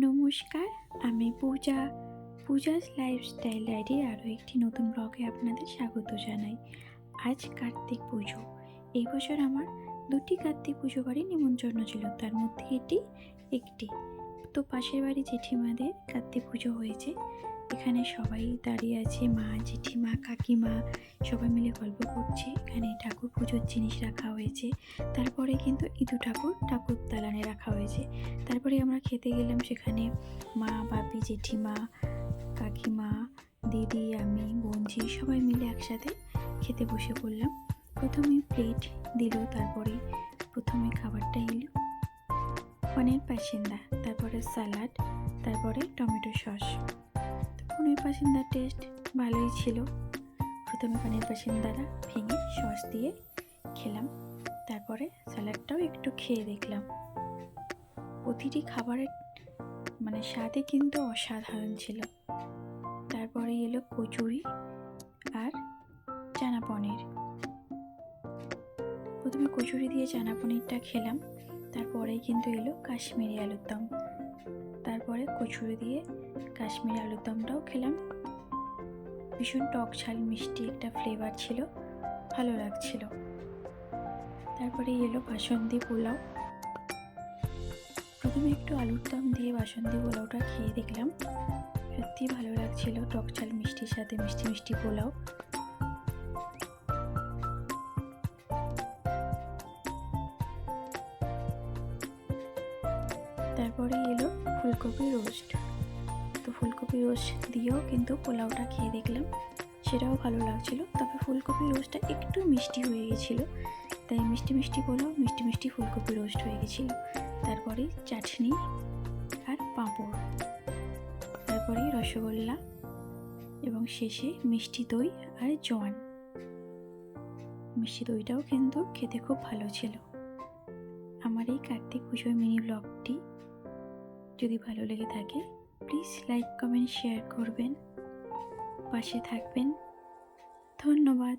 নমস্কার, আমি পূজা, পূজাস লাইফস্টাইল ডায়েরির আরও একটি নতুন ব্লগে আপনাদের স্বাগত জানাই। আজ কার্তিক পুজো। এই বছর আমার দুটি কার্তিক পুজো বাড়ি নিমন্ত্রণ ছিল। তার মধ্যে এটি একটি। তো পাশের বাড়ি জেঠিমাদের কার্তিক পুজো হয়েছে। এখানে সবাই দাঁড়িয়ে আছে, মা, জেঠিমা, কাকিমা, সবাই মিলে গল্প করছে। এখানে ঠাকুর পুজোর জিনিস রাখা হয়েছে। তারপরে কিন্তু ইদু ঠাকুর ঠাকুর দালানে রাখা হয়েছে। তারপরে আমরা খেতে গেলাম সেখানে মা, বাপি, জেঠিমা, কাকিমা, দিদি, আমি বোনঝি সবাই মিলে একসাথে খেতে বসে পড়লাম। প্রথমে প্লেট দিল, তারপরে প্রথমে খাবারটা এলো। পনির পাসিন্দা তারপরে স্যালাড, তারপরে টমেটো সস। পনির পাসিন্দার টেস্ট ভালোই ছিল। প্রথমে পনির পাসিন্দাটা ভেঙে সস দিয়ে খেলাম। তারপরে স্যালাডটাও একটু খেয়ে দেখলাম। প্রতিটি খাবারের মানে স্বাদে কিন্তু অসাধারণ ছিল। তারপরে এলো কচুরি আর চানা পনির। প্রথমে কচুরি দিয়ে চানা পনিরটা খেলাম। তারপরেই কিন্তু এলো কাশ্মীরি আলুর দম তারপরে কচুরি দিয়ে কাশ্মীরি আলুর দমটাও খেলাম। ভীষণ টক ঝাল, মিষ্টি একটা ফ্লেভার ছিল, ভালো লাগছিল। তারপরে এলো বাসন্তী পোলাও। প্রথমে একটু আলুর দম দিয়ে বাসন্তী পোলাওটা খেয়ে দেখলাম। সত্যি ভালো লাগছিল টক ঝাল, মিষ্টির সাথে মিষ্টি মিষ্টি পোলাও। তারপরে এলো ফুলকপি রোস্ট। তো ফুলকপি রোস্ট দিয়েও কিন্তু পোলাওটা খেয়ে দেখলাম, সেটাও ভালো লাগছিল। তবে ফুলকপি রোস্টটা একটু মিষ্টি হয়ে গেছিল, তাই মিষ্টি মিষ্টি পোলাও, মিষ্টি মিষ্টি ফুলকপি রোস্ট হয়ে গেছিল। তারপরে চাটনি আর পাঁপড়, তারপরে রসগোল্লা এবং শেষে মিষ্টি দই আর জোয়ান। মিষ্টি দইটাও কিন্তু খেতে খুব ভালো ছিল। আমার এই কার্তিক পুজোর মিনি ব্লগটি যদি ভালো লেগে থাকে প্লিজ লাইক কমেন্ট শেয়ার করবেন। পাশে থাকবেন। ধন্যবাদ।